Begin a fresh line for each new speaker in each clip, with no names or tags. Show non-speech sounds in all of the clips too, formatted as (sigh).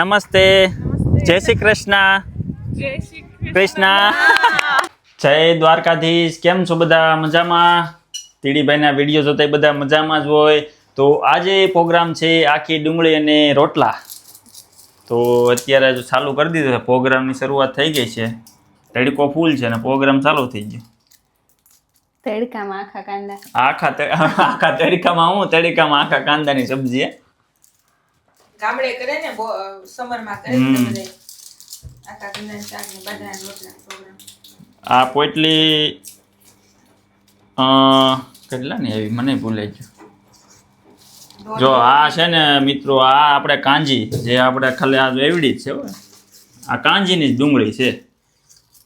નમસ્તે. જય શ્રી કૃષ્ણ.
જય શ્રી
કૃષ્ણ. જય દ્વારકાધીશ. કેમ છો બધા? મજામાં? તીડીભાઈના વીડિયો જોતા બધા મજામાં જ હોય. તો આજે પ્રોગ્રામ છે આખી ડુંગળી અને રોટલા. તો અત્યારે જો ચાલુ કરી દીધું છે. પ્રોગ્રામની શરૂઆત થઈ ગઈ છે. તડકો ફૂલ છે અને પ્રોગ્રામ ચાલુ થઈ ગયો.
તડકામાં આખા કાંદા.
આખા (laughs) આખા તડકામાં હું? તડકામાં આખા કાંદાની સબ્જી હે?
ગામડે કરે ને સમરમાં કરે. ને આખા કંદા શાક ને બધા રોટલા પ્રોગ્રામ.
આ પોટલી અ, કેટલા ની આવી? મને ભૂલાઈ ગયું જો આ છે ને મિત્રો આ આપણે કાંજી જે આપણે ખાલી આ એવડી જ છે હો. આ કાંજીની જ ડુંગળી છે.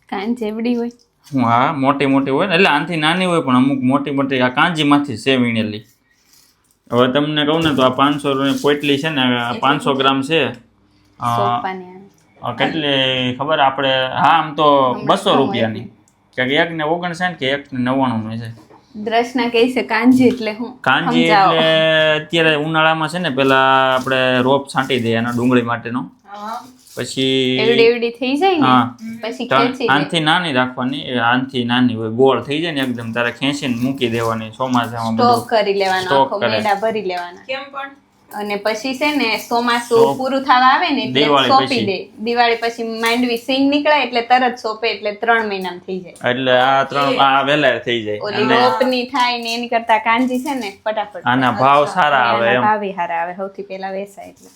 કાન એવડી હોય.
હું હા મોટી મોટી હોય ને એટલે આનાથી નાની હોય પણ અમુક મોટી મોટી આ કાંજીમાંથી છે વીણેલી. હવે તમને કહું ને તો આ પાંચસો પોટલી છે ને પાંચસો ગ્રામ છે. કેટલી ખબર? આપણે હા આમ તો બસો રૂપિયાની. કે એક ને ઓગણસાઠ કે એક ને નવ્વાણું છે.
દ્રષ્ના કહે છે કાંજી એટલે હું
કાંજી એટલે અત્યારે ઉનાળામાં છે ને પેલા આપણે રોપ છાંટી દઈએ એના ડુંગળી માટેનો.
હા.
પછી
એવડી એવડી થઈ જાય ને?
હા.
પછી ખેંચી
આનથી નાની રાખવાની એ આનથી નાની હોય ગોળ થઈ જાય ને એકદમ તારે ખેંચીને મૂકી દેવાની ચોમાસામાં
સ્ટોક કરી લેવાનો આખો. મેડા ભરી લેવાના.
કેમ પણ?
અને પછી છે ને
સોપ.
પૂરું થવા આવે ને એટલે સોંપી દે. દિવાળી પછી માંડવી સિંગ નીકળે એટલે તરત સોંપે એટલે ત્રણ મહિનામાં થઈ જાય.
એટલે આ ત્રણ આ વેલા થઈ જાય.
ઓલી
અને
રોપની થાય ને એની કરતા કાંજી છે ને ફટાફટ.
આના ભાવ સારા આવે એમ.
ભાવ સારા આવે સૌથી પહેલા વેસાય એટલે.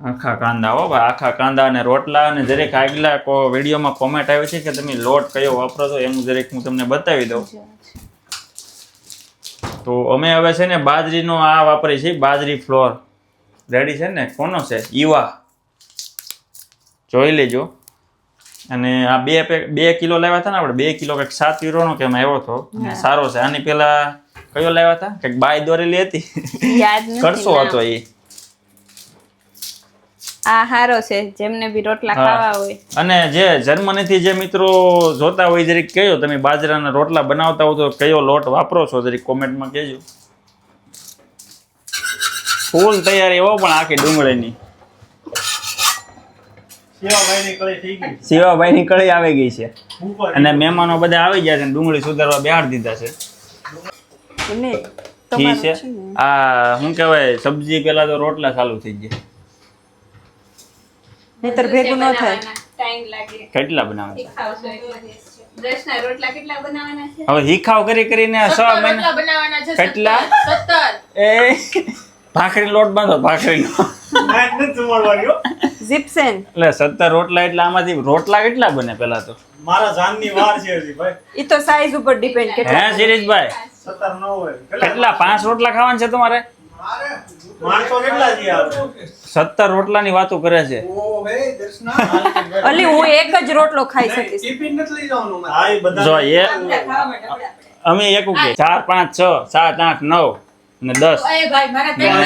આખા કાંદા હો ભાઈ આખા કાંદા અને રોટલા અને દરેક આગલા કો વિડીયોમાં કોમેન્ટ આવી છે કે તમે લોટ કયો વાપરો છો એનું દરેક હું તમને બતાવી દઉં. તો અમે હવે છે ને બાજરીનો આ વાપરીએ છીએ બાજરી ફ્લોર. રેડી છે ને? કોનો છે? ઈવા. જોઈ લેજો. અને આ બે પેક બે કિલો લાવ્યા હતા ને આપણે? બે કિલો કંઈક સાત યુરોનો કે એમાં આવ્યો હતો. સારો છે. આની પેલા કયો લાવ્યા હતા? કંઈક બાય દોરેલી હતી કરશો. હતો એ.
આ હારો છે જેમને બી રોટલા ખાવા હોય.
અને જે જર્મનીથી જે મિત્રો જોતા હોય જરીક કયો? તમે બાજરાના રોટલા બનાવતા હો તો કયો લોટ વાપરો છો? જરીક કોમેન્ટમાં કહેજો. ફૂલ તૈયાર એવો પણ આખી ડુંગળીની. શિવાભાઈની કળી આવી ગઈ છે. અને મહેમાનો બધા આવી ગયા છે ડુંગળી સુધારવા બેહાડ દીધા છે. આ શું કહેવાય સબ્જી પેલા તો રોટલા ચાલુ થઈ ગયા.
નહીતર ભેગું ન થાય.
કેટલા બનાવે છે?
ખાવશો એટલે. દસના રોટલા કેટલા બનાવવાના છે?
હવે હિખાવ કરી કરીને છ મહિના
બનાવવાના છે
કેટલા? એ ભાખરી લોટ બાંધો ભાખરીનો.
જીપ્સેન.
એટલે સત્તર રોટલા એટલે આમાંથી રોટલા કેટલા બને પેલા તો?
મારા જાનની વાર છે હજી ભાઈ.
ઈ તો સાઈઝ ઉપર ડિપેન્ડ
હે
ન હોય.
કેટલા? પાંચ રોટલા ખાવાના છે તમારે?
માણસો કેટલા છે આપણે
સત્તર રોટલાની વાતો કરે છે.
અલી હું એક જ રોટલો ખાઈ શકીશ.
હા એ બધા
જો એ
ખાવા માટે આપણે.
અમે એક કે ચાર પાંચ છ સાત આઠ નવ અને દસ.
એ ભાઈ મારા
ગયા.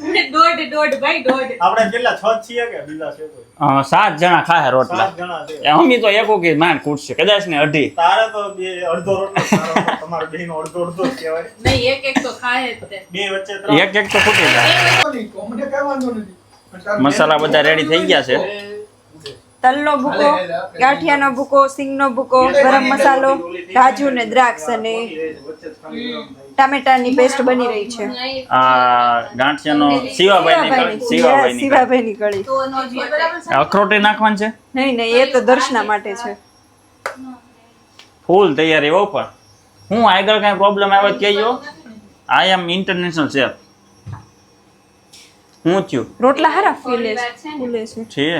દોઢ (laughs) દોઢ દોઢ ભાઈ દોઢ.
આપણે કેટલા છ છીએ કે બીજા છે કોઈ?
સાત જણા ખાય રોટલા.
સાત જણા છે.
એ તો એક કે માંડ ખૂટશે કદાચ ને અઢી.
તારે તો બે અડધો રોટલો તારો તો અડધો અડધો જ કહેવાય.
નહીં એક એક તો ખાય જ
બે વચ્ચે ત્રણ.
એક એક તો ખૂટી જાય. મસાલા બધા રેડી થઈ ગયા છે.
તલનો ભૂકો ગાંઠિયાનો ભૂકો સિંગનો ભૂકો ગરમ મસાલો કાજુ ને દ્રાક્ષ અને ટામેટાની પેસ્ટ બની રહી છે.
આ ગાંઠિયાનો શિવાભાઈની શિવાભાઈની.
શિવાભાઈની કળી
અખરોટી નાખવાનું છે?
નહીં નહીં એ તો દર્શના માટે છે.
ફૂલ તૈયારી ઓપર પણ. હું આગળ કાંઈ પ્રોબ્લેમ આવે તો કહેજો. આઈ એમ ઇન્ટરનેશનલ શેફ હું થયું?
રોટલા હારા ફૂલે છે ફૂલે છે.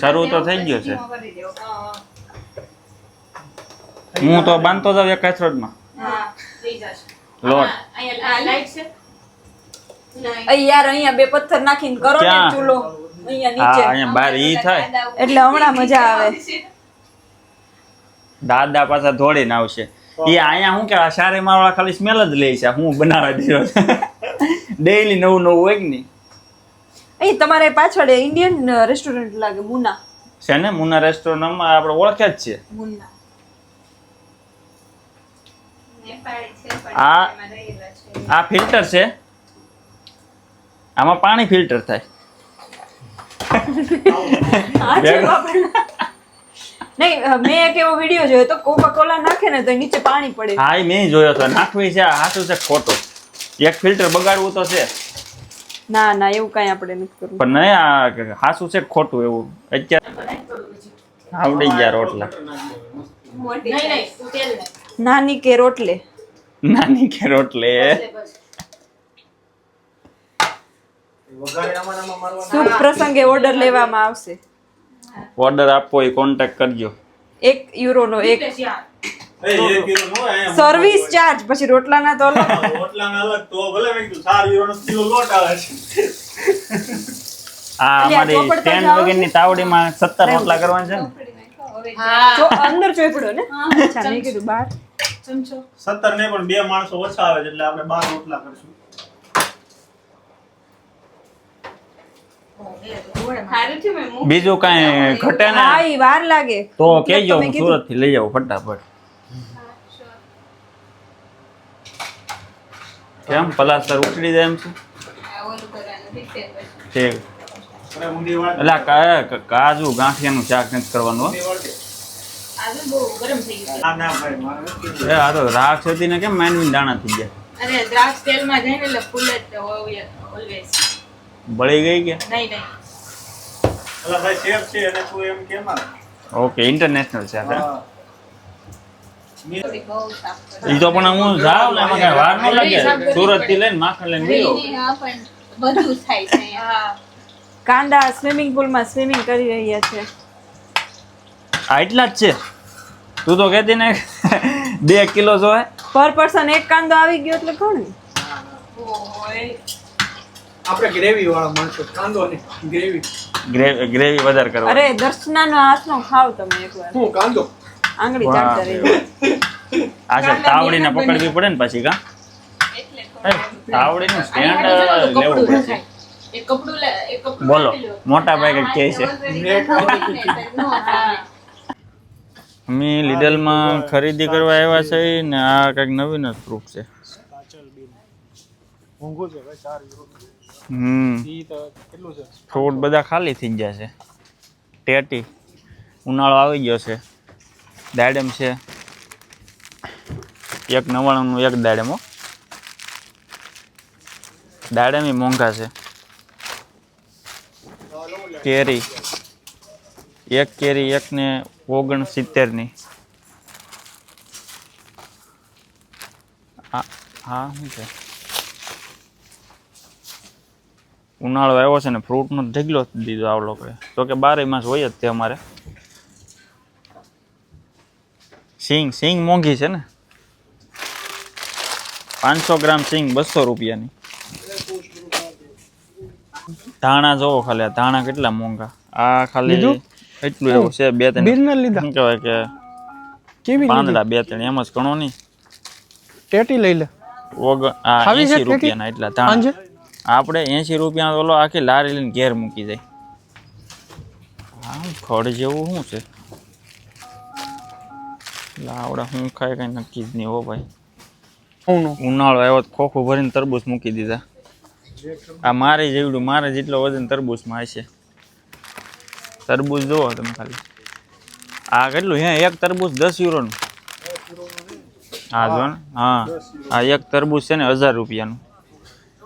શરૂ તો થઈ ગયો છે. હું તો બાંધતો જાઉં એક
હા જશે.
લોટ.
યાર અહીંયા બે પથ્થર નાખીને કરો ને ચૂલો. અહીંયા નીચે.
અહીંયા બહાર ઈ થાય.
એટલે હમણાં મજા આવે.
દાદા પાછા દોડીને આવશે. એ અહીંયા શું કે સારી મારવાળા ખાલી સ્મેલ જ લે છે. હું બનાવવા દીધો ડેઈલી (laughs) નવું નવું હોય કે નહીં?
અહીં તમારે પાછળ ઇન્ડિયન રેસ્ટોરન્ટ લાગે મુના.
છે ને મુના રેસ્ટોરન્ટમાં આપણે ઓળખ્યા જ છે
મુના
આ આ ફિલ્ટર છે. આમાં પાણી ફિલ્ટર થાય.
નહીં મેં એક એવો વીડિયો જોયો તો કોકા કોલા નાખે ને તો નીચે પાણી પડે.
હા મેં જોયો તો નાખવી છે હાથું છે ખોટું. એક ફિલ્ટર બગાડવું તો છે.
ના ના એવું કઈ આપણે નથી કરવું.
પણ નહીં આ સાચું છે ખોટું એવું? અત્યારે આવડી ગયા રોટલા.
નાની કે રોટલે?
નાની કે રોટલે.
શુભ પ્રસંગે ઓર્ડર લેવામાં આવશે.
ઓર્ડર આપવો એ કોન્ટેક્ટ કરજો.
એક યુરોનો એક. સર્વિસ ચાર્જ પછી રોટલાના તો અલગ.
રોટલાને અલગ. તો ભલે મેં કીધું ચાર યુરોનો કિલો લોટ આવે છે.
આ અમારી સ્ટેન્ડ. વગરની તાવડીમાં સત્તર રોટલા કરવાના છે ને?
હા.
તો અંદર ચોપડો ને? અચ્છા મેં કીધું બાર.
ચમચો.
સત્તર ને પણ બે માણસો ઓછા આવે છે એટલે આપણે બાર રોટલા કરશું.
બીજું કઈ ઘટે ને?
વાર લાગે.
તો કેજો. સુરતથી લઈ જાવ ફટાફટ. કેમ પલાસ્તર ઉકળી જાય એમ છે?
ઠીક.
એટલે કાજુ ગાંઠિયાનું શાક નથી કરવાનું. એ આ તો રાખ હતી ને કેમ માંડવીને દાણા થઈ ગયા?
અરે દ્રાક્ષ તેલમાં જાય ને એટલે ફૂલ જ ઓલવેઝ
બળી ગઈ કે
નહીં નહીં?
ઓકે ઇન્ટરનેશનલ છે આપણે ઈ તો પણ હું જાવ ને એમાં કઈ વાર ન લાગે. સુરતથી લઈને માખણ લઈને ગયો.
બધું થાય છે
કાંદા સ્વિમિંગ પુલમાં સ્વિમિંગ કરી રહ્યા છે.
આ એટલા જ છે? તું તો કહેતી ને બે કિલો જોય
પર પર્સન એક કાંદો આવી ગયો એટલે ઘણું
આપણે ગ્રેવી વાળા માણસો કાંદો ને ગ્રેવી.
ગ્રેવી વધારે કરવા
અરે દર્શનાનો હાથનો ખાવ તમે એકવાર.
હું કાંદો?
આંગળી. ચાટતા રહી
આ છે તાવડીને પકડવી પડે ને પછી કા?
એટલે
તાવડીનું સ્ટેન્ડ લેવું પડશે
કપડું
બોલો. મોટા ભાઈ કે છે. અમે લીડલમાં ખરીદી કરવા આવ્યા છે ને આ કંઈક નવીન જ પ્રૂફ છે.
છે
હમ.
ઈ તો કેટલું છે
ફ્રૂટ બધા ખાલી થઈ ગયા છે. ટેટી ઉનાળો આવી ગયો છે. દાડમ છે. એક નવ્વાણુંનું એક દાડમ હો. દાડમ મોંઘા છે. કેરી. એક કેરી એકને ઓગણ સિત્તેરની હા, શું છે? ઉનાળો આવ્યો છે ને ફ્રૂટનો ઢગલો દીધો આવ લોકોએ તો કે બારે માસ હોય જ તે અમારે. સિંગ સિંગ મોંઘી છે ને? પાંચસો ગ્રામ સિંગ બસો રૂપિયાની. ધાણા જોવો ખાલી આ ધાણા કેટલા મોંઘા? આ ખાલી એટલું એવું છે બે ત્રણ.
લીધા?
શું કહેવાય કે
કેવી
પાંદડા બે ત્રણ એમ જ ઘણો નહીં.
ટેટી લઈ લે.
ઓગ આ એસી રૂપિયાના એટલા ધાણા. આપણે એસી રૂપિયા ઓલો આખી લારી લઈને ઘેર મૂકી જાય હા ખડ જેવું શું છે? લાવડા હું ખાય કઈ નક્કી જ નહીં હો ભાઈ. ઉનાળો આવ્યો ખોખું ભરીને તરબૂચ મૂકી દીધા. આ મારે જેવડું મારે જેટલો વજન તરબૂચમાં હશે. તરબૂચ જુઓ તમે ખાલી. આ કેટલું હે એક તરબૂચ દસ યુરોનું? હા જો ને હા. આ એક તરબૂચ છે ને હજાર રૂપિયાનું.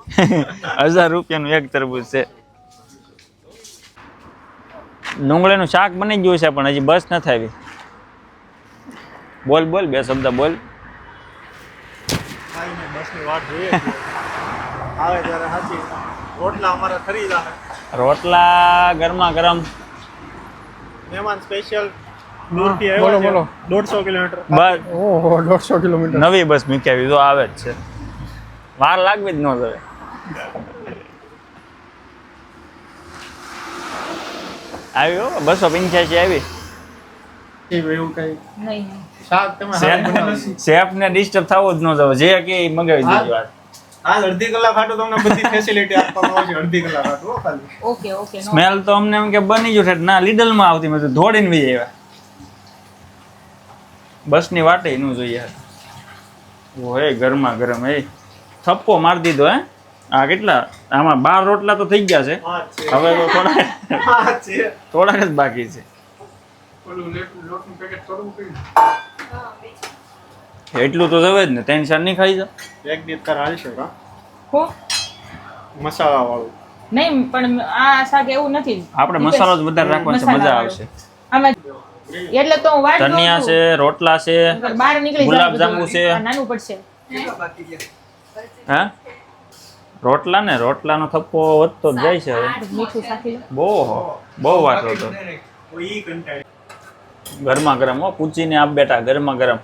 (laughs) હજાર રૂપિયાનું એક તરબૂચ છે. ડુંગળીનું શાક બની ગયું છે પણ હજી બસ નથી આવી. બોલ બોલ બે શબ્દ બોલ.
બસની વાટ જોઈએ આવે ત્યારે સાચી રોટલા અમારા ખરીદા છે
રોટલા ગરમા ગરમ.
મહેમાન સ્પેશિયલ દૂરથી
બોલો, બોલો.
દોઢસો કિલોમીટર.
બસ.
ઓહો દોઢસો કિલોમીટર.
નવી બસ મૂકી આવી તો આવે જ છે. વાર લાગવી જ ન જોઈએ. આવ્યો? હો બસો પંચ્યાસી આવી?
એવું કઈ? શાક તમે.
શેફ ને ડિસ્ટર્બ થવું જ ન જવું જે કે મંગાવી દેજો આજ.
આજ અડધી કલાક હાટું તમને બધી ફેસિલિટી આપવામાં આવશે અડધી કલાક હાટું ખાલી.
ઓકે ઓકે
સ્મેલ તો અમને એમ કે બની ગયું છે ના લીડલમાં આવતી મેં તો દોડીને વી આવ્યા. બસની વાટે નું જોઈએ. ઓય ગરમા ગરમ એ. થપ્પો મારી દીધો હે. આ કેટલા? આમાં બાર રોટલા તો થઈ ગયા છે. હવે તો થોડા થોડાક જ બાકી છે.
ઓલું લોટનું પેકેટ થોડું મૂકીને.
એટલું તો જવે જ ને ત્રણ ચાર નહીં ખાઈ જા
એક બે તાર હાલશે કા
હો?
મસાલા વાળું
નહીં પણ આ શાક એવું નથી.
આપણે મસાલો જ વધારે રાખવાનો છે મજા આવશે.
આમાં એટલે તો હું વાટ
ધનિયા
છે
રોટલા છે
બહાર નીકળી
ગુલાબ
જાંબુ
છે.
નાનું પડશે.
હા? રોટલા ને? રોટલાનો થપ્પો વધતો જ જાય છે હવે. બહુ બહુ વાત હતો ગરમા ગરમ હો. પૂછીને આપ બેટા ગરમા ગરમ.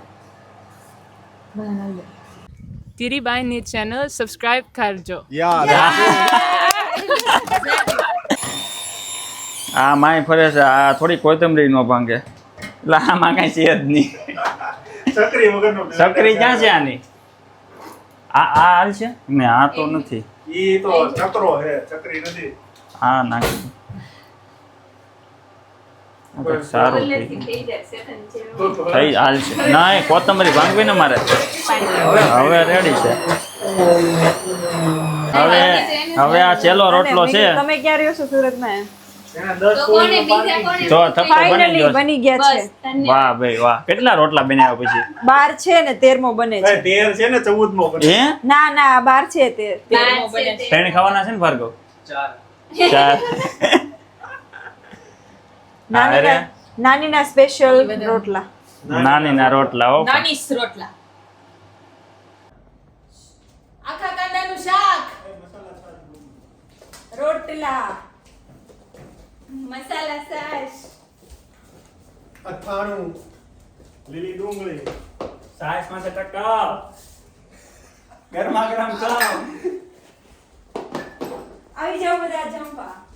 ધીરીબાઈની ચેનલ સબસ્ક્રાઇબ કરજો.
આ માય ફરે છે આ થોડી કોથમરી નો ભાંગે. એટલે આમાં કઈ છે જ નહીં.
ચકરી વગરનો
સકરી ક્યાં છે આની? આ આ હાલ છે? ને આ તો નથી.
ઈ તો ચક્રો છે ચકરી નથી.
હા નાખી સારું થઈ
થઈ જાય સેકન્ડ જેવું.
ગયું. થઈ હાલ છે. ના એ કોથમરી ભાંગવી ને મારે. હવે? રેડી છે. હવે હવે આ છેલ્લો રોટલો છે.
તમે ક્યાં રહ્યો છો સુરતમાં?
તો
થપ્પો બની ગયો છે. વાહ ભાઈ વાહ. કેટલા રોટલા બન્યા પછી?
બાર છે ને તેરમો બને
છે.
છે
તેર છે ને ચૌદ મો
હે?
ના ના બાર છે તે.
બાર
ત્રણ ખાવાના છે ને ભાર્ગવ?
ચાર.
ચાર. (laughs)
નાની
અરે.
ના- નાની ના સ્પેશિયલ રોટલા.
નાનીના રોટલા હો.
નાની રોટલા. આખા કાંદાનું શાક.
રોટલા. મસાલા સાસ.
અથાણું
લીલી ડુંગળી.
સાસમાં ટકા ગરમા ગરમ કામ
આવી જાઓ બધા જમવા.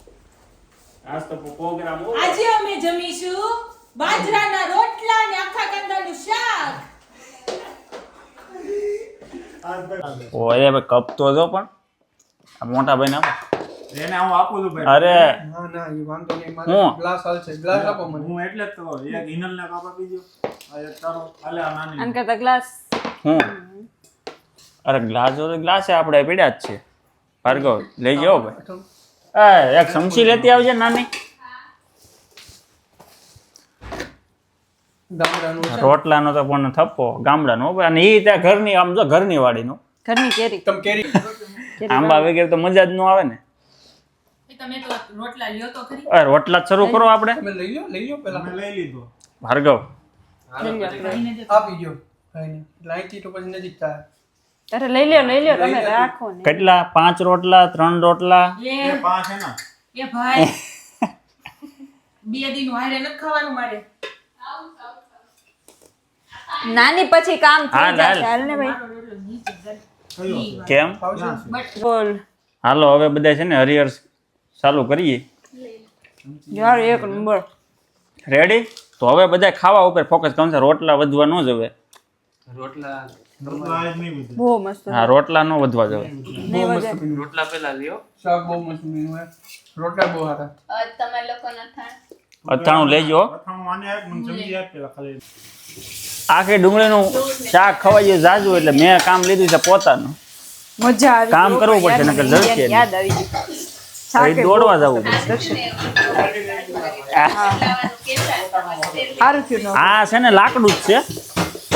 આજ તો પ્રોગ્રામ
આજે અમે જમીશું બાજરાના રોટલા ને આખા કાંદાનું શાક.
ઓય હવે કપ તો જો પણ. આ મોટા ભાઈ ના
એને હું આપું છું ભાઈ.
અરે.
ના ના એ વાંધો નહીં
હું?
મારે ગ્લાસ હાલશે ગ્લાસ આપો મને.
હું એટલે જ તો એક ઇનલ ને કાપ આપી દો આ એક તારો. હાલે આ નાની.
અન કરતા ગ્લાસ.
હું? અરે ગ્લાસ જો ગ્લાસ આપણે પીડ્યા જ છે. ભાર્ગવ લઈ જાઓ ભાઈ. એક સમસી લેતી આવજે નાની. રોટલાનો તો પણ થપ્પો? ગામડાનો અને એ ત્યાં ઘરની આમ જો ઘરની વાડીનો
ઘરની કેરી.
તમ કેરી
આંબા વગેરે તો મજા જ ન આવે ને.
તમે તો રોટલા લ્યો તો ખરી.
અરે રોટલા શરૂ કરો આપણે.
તમે લઈ લો લઈ લો પેલા
અમે લઈ લીધો.
ભાર્ગવ.
આપી દો લાઈટી તો પછી નજીક થાય.
અરે લઈ લ્યો લઈ લ્યો તમે રાખો ને.
કેટલા? પાંચ રોટલા ત્રણ રોટલા?
એ
પાંચ છે ને.
એ ભાઈ. (laughs) બે દિન હારે ન ખાવાનું મારે.
નાની પછી કામ થઈ જશે
હાલ.
ને ભાઈ.
કેમ?
બોલ.
હાલો હવે બધા છે ને હરિહર ચાલુ કરીએ.
યાર એક નંબર.
રેડી તો હવે બધા ખાવા ઉપર ફોકસ કરવાનું છે. રોટલા વધવા ન જવે
રોટલા
રોટલા નો
બહુ મસ્ત
હા રોટલા ન વધવા જાવ
રોટલા પેલા લ્યો. શાક બહુ મસ્ત બન્યું હે રોટલા બહુ
હારા તમે લોકો ન
અથાણું લેજો.
અથાણું આને આપ મને સમજી આપ પેલા ખાલી.
આખી ડુંગળીનું શાક ખવાઈ ગયું જાજુ એટલે મેં કામ લીધું છે પોતાનું.
મજા આવી
કામ કરવું પડશે, નકર જડશે
યાદ આવી ગયું શાકે
દોડવા જવું પડશે. આ છે ને લાકડું જ છે.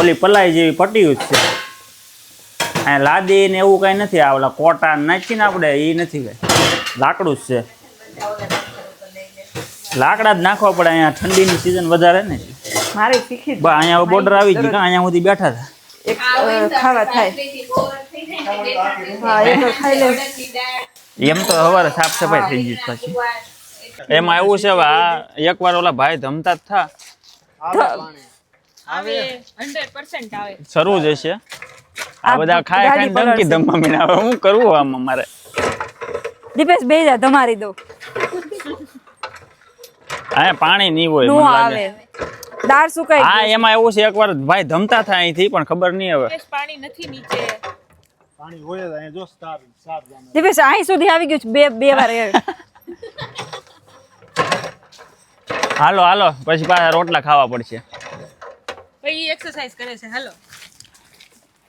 ઓલી પલાઈ જેવી પટ્ટીયું જ છે. આ લાદી ને એવું કઈ નથી આ ઓલા કોટા નાખીને આપણે એ નથી કઈ. લાકડું જ છે. લાકડા જ નાખવા પડે અહીંયા ઠંડીની સિઝન વધારે ને.
મારે શીખી
બા અહીંયા બોર્ડર આવી ગઈ અહીંયા સુધી બેઠા હતા.
એક ખાવા થાય.
એમ તો સવારે સાફ સફાઈ થઈ ગઈ પછી. એમાં એવું છે હવે આ એકવાર ઓલા ભાઈ ધમતા જ થા.
આવે. હંડ્રેડ પર્સન્ટ આવે.
શરૂ જ હશે. આ બધા ખાય ખાય ધમકી. ધમવા મીના હવે હું કરવું આમાં મારે
દીપેશ બે જા તમારી દો
આ પાણી નહીં હોય
નો આવે. દાળ સુકાઈ
હા એમાં એવું છે એકવાર ભાઈ ધમતા થાય અહીંથી પણ ખબર નહીં હવે.
પાણી નથી નીચે.
પાણી હોય જ જો સ્ટાર સ્ટાર જામે
દીપેશ અહીં સુધી આવી ગયું છે બે બે વાર એ.
હાલો હાલો પછી પાછા રોટલા ખાવા પડશે.
પછી એક્સરસાઇઝ કરે છે હાલો.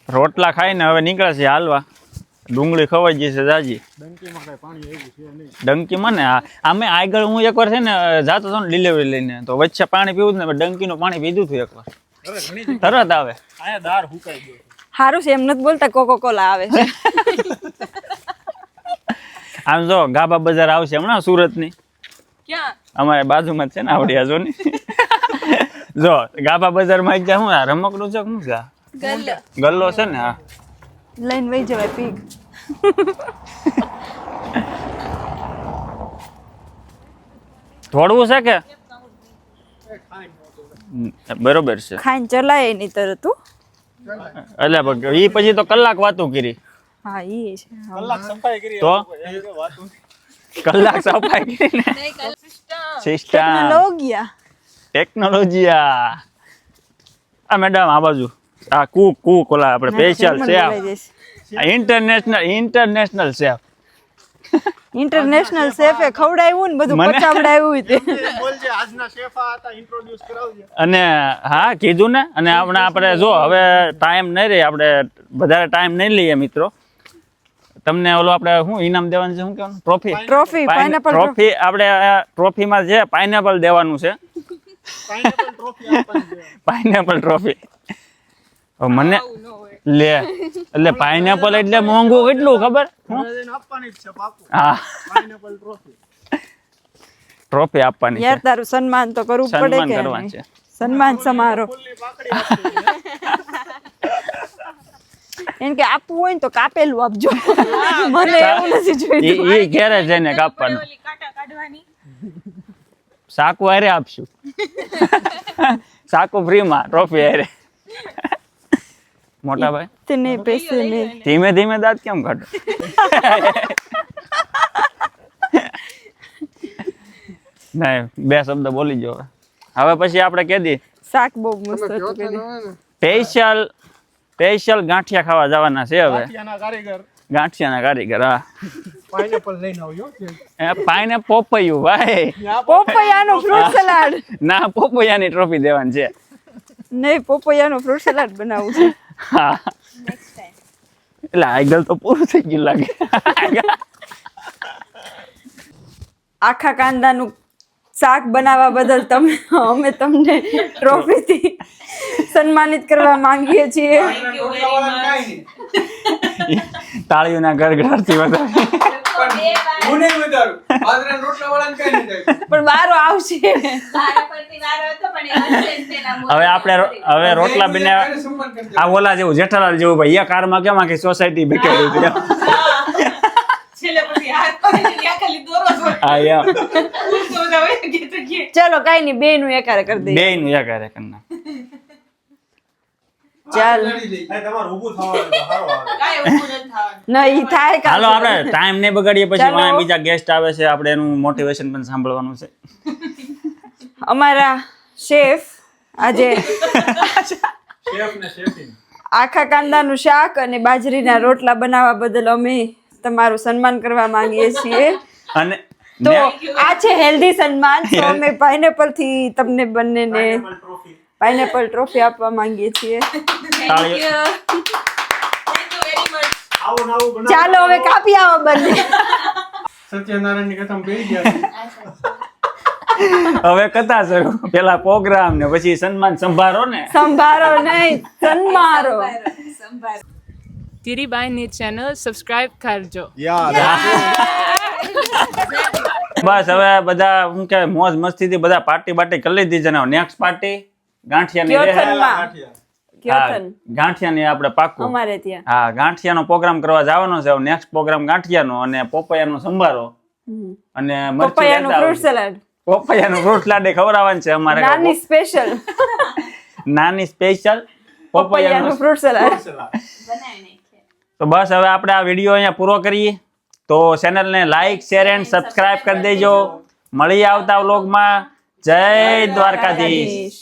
રોટલા ખાઈને હવે નીકળે છે હાલવા. ડુંગળી ખવાઈ જશે જાજી.
ડંકીમાં
ને? આ- આમે આગળ હું એકવાર છે ને જાતો હતો ને ડિલિવરી લઈને તો વચ્ચે પાણી પીવું જ ને ડંકીનું પાણી પીધું હતું એકવાર.
અરે
તરત આવે.
સારું છે. એમ નથી બોલતા કોકો કોલા આવે છે. (laughs)
આમ જો ગાબા બજાર આવશે હમણાં સુરતની. અમારે બાજુમાં જ છે ને આવડિયા જો ની (laughs) જો ગાબા બજારમાં જ્યાં હું આ રમકડું છે હું આ?
ગલ્લો.
ગલ્લો છે ને હા.
લઈને વહી જવાય પીક.
થોડવું છે કે? બરોબર છે.
ખાઈને ચલાય નહીં તરત તું
એટલે પણ ઈ પછી તો કલાક વાતું કરી.
હા ઈ છે.
કલાક સફાઈ કરી
તો? કલાક સફાઈ કરીને. સિસ્ટમ.
ટેકનોલોગિયા
ટેકનોલોજી આ આ મેડમ આ બાજુ. આ કુક કુક ઓલા આપણે special chef international international chef
international શેફે ખવડાવ્યું ને બધું પચાવડાવ્યું તે (laughs)
બોલજે આજના શેફ હતા ઇન્ટ્રોડ્યુસ કરાવજે.
અને હા કીધું ને અને આપણે આપણે જો હવે ટાઈમ નહીં રહે આપણે વધારે ટાઈમ નહીં લઈએ મિત્રો. તમને ઓલો આપણે શું ઇનામ દેવાનું છે શું કહેવાનું? ટ્રોફી
ટ્રોફી પાઇનેપલ
ટ્રોફી આપણે ટ્રોફીમાં છે પાઇનેપલ દેવાનું છે.
પાઇનેપલ ટ્રોફી છે. (laughs)
પાઇનેપલ ટ્રોફી મને લે એટલે પાઇનેપલ એટલે મોંઘું કેટલું ખબર? હું?
એને આપવાની જ છે પાકું.
હા.
ટ્રોફી
આપવાની
યાર તારું સન્માન તો કરવું પડે
સન્માન
કે
કરવાનું છે.
સન્માન સમારોહ. (laughs) એમ કે આપવું હોય ને તો કાપેલું આપજો. મને એવું નથી જોઈતું.
એ ઘેરે જઈને કાપવાનું. સાકુ હારે આપશું. (laughs) (laughs) સાકુ ફ્રીમાં ટ્રોફી હારે. મોટા ભાઈ
તને પૈસે નહીં
ધીમે ધીમે દાંત કેમ કાઢો (laughs) ના બે શબ્દ બોલી જો હવે. પછી આપણે કેદી
શાક બહુ મસ્ત હતું
સ્પેશિયલ સ્પેશિયલ ગાંઠિયા ખાવા જવાના છે હવે. ગાંઠિયાના કારીગર. હા.
પાઇનેપલ લઈને આવ્યો છે
પાઈને પોપૈયું ભાઈ.
પોપૈયાનું ફ્રૂટ સલાડ.
ના પોપૈયાની ટ્રોફી દેવાની છે.
નહીં પોપૈયાનું ફ્રૂટ સલાડ બનાવું છે.
હા એટલે આગળ તો પૂરું થઈ ગયું લાગે
આખા કાંદાનું શાક બનાવવા બદલ તમે અમે તમને ટ્રોફીથી સન્માનિત કરવા માંગીએ છીએ.
તાળીઓના થી વધારે. (laughs)
હું નહીં વધારું બાજરાના રોટલા વાળાને કઈ નહીં થાય
પણ બારો આવશે
એ.
હવે આપણે હવે રોટલા
કરજે.
આ ઓલા જેવું જેઠાલાલ જેવું ભાઈ એક કારમાં કેમ આખી સોસાયટી બેઠી હતી
છેલ્લે પછી હાથ પકડીને ત્યાં ખાલી દોરો જ હોય.
હા એમ
ઉલટો બધા હોય કે તો કે
ચલો કઈ નહીં બે નું એકારે કરી દે
બે નું એકારે કરી નાખ.
ચાલ
લડી જઈ.
નહીં, તમારે ઊભું થવાનું તો સારું આવે
કાંઈ ઊભું નથી થવાનું.
ના ઈ થાય
હાલો આપણે ટાઈમ ને બગાડીએ પછી
ચાલો.
બીજા ગેસ્ટ આવે છે આપણે એનું મોટિવેશન પણ સાંભળવાનું છે.
અમારા શેફ આજે
શેફ ને શેફી
આખા કાંદાનું શાક અને બાજરીના રોટલા બનાવવા બદલ અમે તમારું સન્માન કરવા માંગીએ છીએ.
અને
તો આ છે હેલ્ધી સન્માન તો અમે પાઇનેપલથી તમને બંનેને પાઇનેપલ ટ્રોફી આપવા માંગીએ છીએ. ચાલો હવે કાપી આવો બંને.
સત્યનારાયણની કથા બેસી ગયા છે. (laughs)
હવે કથા શરૂ. પેલા પ્રોગ્રામ ને પછી સન્માન સંભારો ને.
સંભારો નહીં સન્મારો.
ની ચેનલ સબસ્ક્રાઇબ કરજો.
બસ હવે બધા શું કે મોજ મસ્તી થી બધા પાર્ટી બાર્ટી કરી લીધી છે ને નેક્સ્ટ પાર્ટી ગાંઠિયાની રહે.
ક્યોથનમાં
હા,
ક્યોથન?
ગાંઠિયાની આપણે પાકું.
અમારે ત્યાં.
હા ગાંઠિયાનો પ્રોગ્રામ કરવા જવાનો છે. નેક્સ્ટ પ્રોગ્રામ ગાંઠિયાનો અને પોપૈયાનો સંભારો. અને મરચી
ફ્રૂટ સલાડ
પોપૈયાનું ફ્રૂટ લાડે ખવડાવવાનું છે અમારે
નાની સ્પેશિયલ
નાની સ્પેશિયલ
પોપૈયાનું ફ્રૂટ સલાડ
તો બસ હવે આપણે આ વીડિયો અહીંયા પૂરો કરીએ. તો ચેનલને લાઈક શેર એન્ડ સબસ્ક્રાઇબ કરી દેજો. મળી આવતા વ્લોગમાં જય દ્વારકાધીશ.